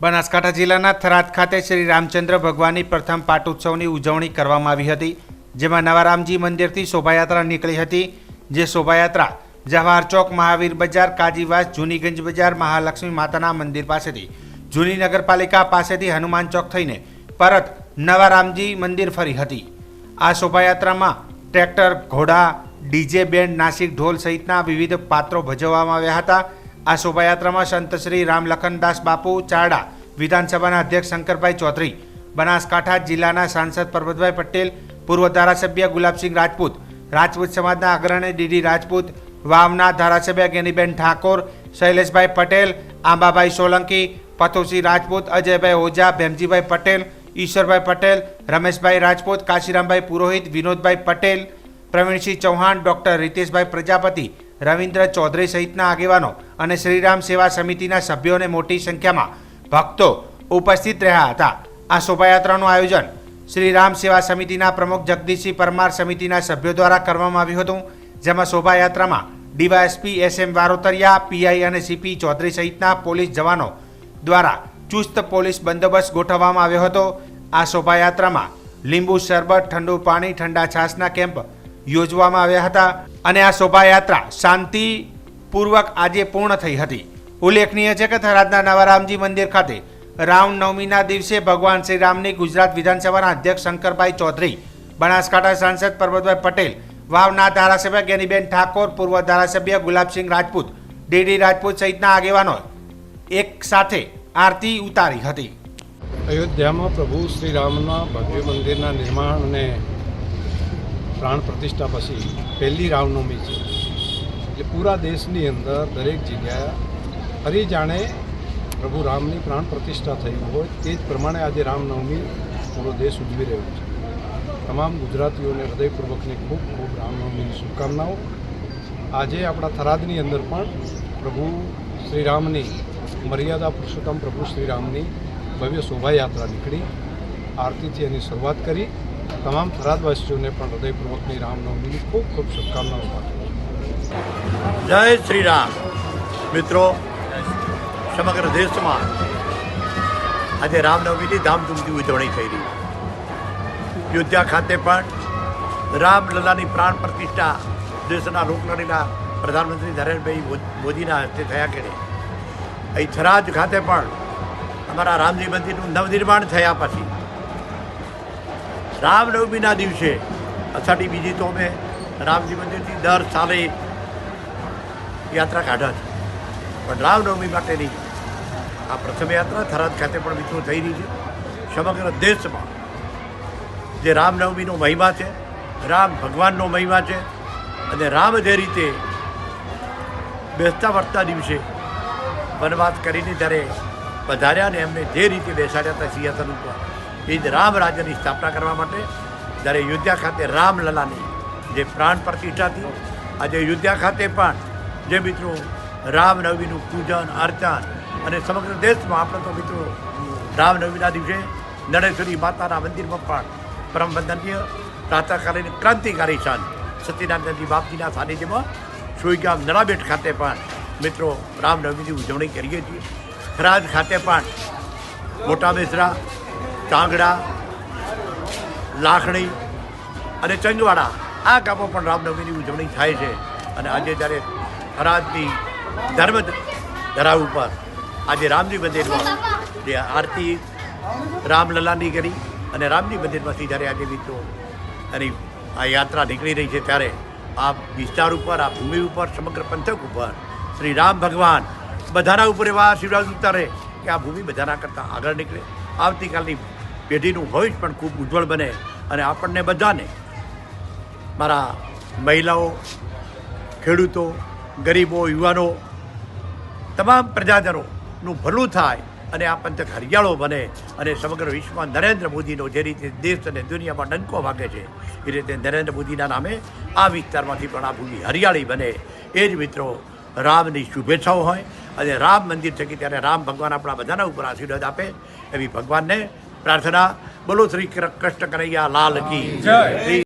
બનાસકાંઠા જિલ્લાના થરાદ ખાતે શ્રી રામચંદ્ર ભગવાનની પ્રથમ પાટોત્સવની ઉજવણી કરવામાં આવી હતી, જેમાં નવારામજી મંદિરથી શોભાયાત્રા નીકળી હતી, જે શોભાયાત્રા જવાહર ચોક, મહાવીર બજાર, કાજીવાસ, જૂનીગંજ બજાર, મહાલક્ષ્મી માતાના મંદિર પાસેથી, જૂની નગરપાલિકા પાસેથી હનુમાન ચોક થઈને પરત નવારામજી મંદિર ફરી હતી. આ શોભાયાત્રામાં ટ્રેક્ટર, ઘોડા, ડીજે બેન્ડ, નાસિક ઢોલ સહિતના વિવિધ પાત્રો ભજવવામાં આવ્યા હતા આ શોભાયાત્રામાં સંત શ્રી રામલખનદાસ બાપુ ચારડા, વિધાનસભાના અધ્યક્ષ શંકરભાઈ ચૌધરી, બનાસકાંઠા જિલ્લાના સાંસદ પરબતભાઈ પટેલ, પૂર્વ ધારાસભ્ય ગુલાબસિંહ રાજપૂત રાજપૂત સમાજના અગ્રણી ડીડી રાજપૂત, વાવના ધારાસભ્ય ગેનીબેન ઠાકોર, શૈલેષભાઈ પટેલ, આંબાભાઈ સોલંકી પથુસિંહ રાજપૂત, અજયભાઈ ઓઝા, ભેમજીભાઈ પટેલ, ઈશ્વરભાઈ પટેલ, રમેશભાઈ રાજપૂત, કાશીરામભાઈ પુરોહિત, વિનોદભાઈ પટેલ, પ્રવીણસિંહ ચૌહાણ, ડૉક્ટર રિતેશભાઈ પ્રજાપતિ રવિન્દ્ર ચૌધરી સહિતના આગેવાનો અને શ્રીરામ સેવા સમિતિના સભ્યોને મોટી સંખ્યામાં ભક્તો ઉપસ્થિત રહ્યા હતા. આ શોભાયાત્રાનું આયોજન શ્રીરામ સેવા સમિતિના પ્રમુખ જગદીશસિંહ પરમાર સમિતિના સભ્યો દ્વારા કરવામાં આવ્યું હતું, જેમાં શોભાયાત્રામાં DySP S M Varotariya, PI અને સીપી ચૌધરી સહિતના પોલીસ જવાનો દ્વારા ચુસ્ત પોલીસ બંદોબસ્ત ગોઠવવામાં આવ્યો હતો. આ શોભાયાત્રામાં લીંબુ શરબત, ઠંડુ પાણી, ઠંડા છાસના કેમ્પ યોજવામાં આવ્યા હતા અને આ શોભાયાત્રા શાંતિપૂર્વક આજે પૂર્ણ થઈ હતી. ઉલ્લેખનીય છે કે થરાદના નવારામજી મંદિર ખાતે રામનવમીના દિવસે ભગવાન શ્રી રામની ગુજરાત વિધાનસભાના અધ્યક્ષ શંકરભાઈ ચૌધરી, બનાસકાંઠા સાંસદ પરબતભાઈ પટેલ, વાવના ધારાસભ્ય જ્ઞાનીબેન ઠાકોર, પૂર્વ ધારાસભ્ય ગુલાબસિંહ રાજપૂત, ડીડી રાજપૂત સહિતના આગેવાનો એક સાથે આરતી ઉતારી હતી. અયોધ્યામાં પ્રભુ શ્રી રામના ભવ્ય મંદિરના નિર્માણ અને પ્રાણ પ્રતિષ્ઠા પછી પહેલી રામનવમી છે. એટલે પૂરા દેશની અંદર દરેક જગ્યાએ ફરી જાણે પ્રભુ રામની પ્રાણ પ્રતિષ્ઠા થઈ હોય તે જ પ્રમાણે આજે રામનવમી પૂરો દેશ ઉજવી રહ્યો છે. તમામ ગુજરાતીઓને હૃદયપૂર્વકની ખૂબ ખૂબ રામનવમીની શુભકામનાઓ. આજે આપણા થરાદની અંદર પણ પ્રભુ શ્રીરામની મર્યાદા પુરુષોત્તમ પ્રભુ શ્રીરામની ભવ્ય શોભાયાત્રા નીકળી. આરતીથી એની શરૂઆત કરી. તમામ થરાદવાસીઓને પણ હૃદયપૂર્વકની રામનવમીની ખૂબ ખૂબ શુભકામનાઓ પાઠવું જય શ્રી રામ મિત્રો, સમગ્ર દેશમાં આજે રામનવમીની ધામધૂમથી ઉજવણી થઈ રહી અયોધ્યા ખાતે પણ રામલલાની પ્રાણ પ્રતિષ્ઠા દેશના લોકલાડીના પ્રધાનમંત્રી નરેન્દ્રભાઈ મોદીના હસ્તે થયા કરે અહીં થરાજ ખાતે પણ અમારા રામજી મંદિરનું નવનિર્માણ થયા પછી રામનવમીના દિવસે અષાઢી બીજી તો અમે રામજી મંદિરથી દર સાલે યાત્રા કાઢ્યા છે. પણ રામનવમી માટેની આ પ્રથમ યાત્રા થરાદ ખાતે પણ મિત્રો થઈ રહી છે. સમગ્ર દેશમાં જે રામનવમીનો મહિમા છે, રામ ભગવાનનો મહિમા છે અને રામ જે રીતે બેસતા વળતા દિવસે વનવાસ કરીને જ્યારે પધાર્યા ને એમને જે રીતે બેસાડ્યા હતા સિંહાસન ઉપર એ જ રામ રાજ્યની સ્થાપના કરવા માટે જ્યારે યોધ્યા ખાતે રામલલાની જે પ્રાણ પ્રતિષ્ઠા હતી, આજે અયોધ્યા ખાતે પણ જે મિત્રો રામનવમીનું પૂજન, અર્ચન અને સમગ્ર દેશમાં આપણે તો મિત્રો રામનવમીના દિવસે નળેશ્વરી માતાના મંદિરમાં પણ પરમ વંદનીય ક્રાંતિકારી સંત સત્યનારાયણજી બાપજીના સાનિધ્યમાં સુઈગામ નળાબેટ ખાતે પણ મિત્રો રામનવમીની ઉજવણી કરીએ છીએ. ખરાજ ખાતે પણ મોટા બેસરા ચાંગડા લાખણી અને ચંગવાડા આ ગામો પણ રામનવમીની ઉજવણી થાય છે. અને આજે જ્યારે થરાદની ધર્મ ધરા ઉપર આજે રામજી મંદિરમાં જે આરતી રામલલાની કરી અને રામજી મંદિરમાંથી જ્યારે આજે મિત્રો એની આ યાત્રા નીકળી રહી છે ત્યારે આ વિસ્તાર ઉપર આ ભૂમિ ઉપર, સમગ્ર પંથક ઉપર શ્રી રામ ભગવાન બધાના ઉપર એવા આશીર્વાદ ઉતારે કે આ ભૂમિ બધાના કરતાં આગળ નીકળે. આવતીકાલની પેઢીનું ભવિષ્ય પણ ખૂબ ઉજ્જવળ બને અને આપણને બધાને, મારા મહિલાઓ, ખેડૂતો, ગરીબો, યુવાનો, તમામ પ્રજાજનોનું ભલું થાય અને આ પંથક હરિયાળો બને અને સમગ્ર વિશ્વમાં નરેન્દ્ર મોદીનો જે રીતે દેશ અને દુનિયામાં ડંકો વાગે છે, એ રીતે નરેન્દ્ર મોદીના નામે આ વિસ્તારમાંથી પણ આ ભૂમિ હરિયાળી બને. એ જ મિત્રો, રામની શુભેચ્છાઓ હોય અને રામ મંદિર થકી ત્યારે રામ ભગવાન આપણા બધાના ઉપર આશીર્વાદ આપે એવી ભગવાનને પ્રાર્થના બોલો શ્રી કૃષ્ણ કનૈયા લાલ કી. શ્રી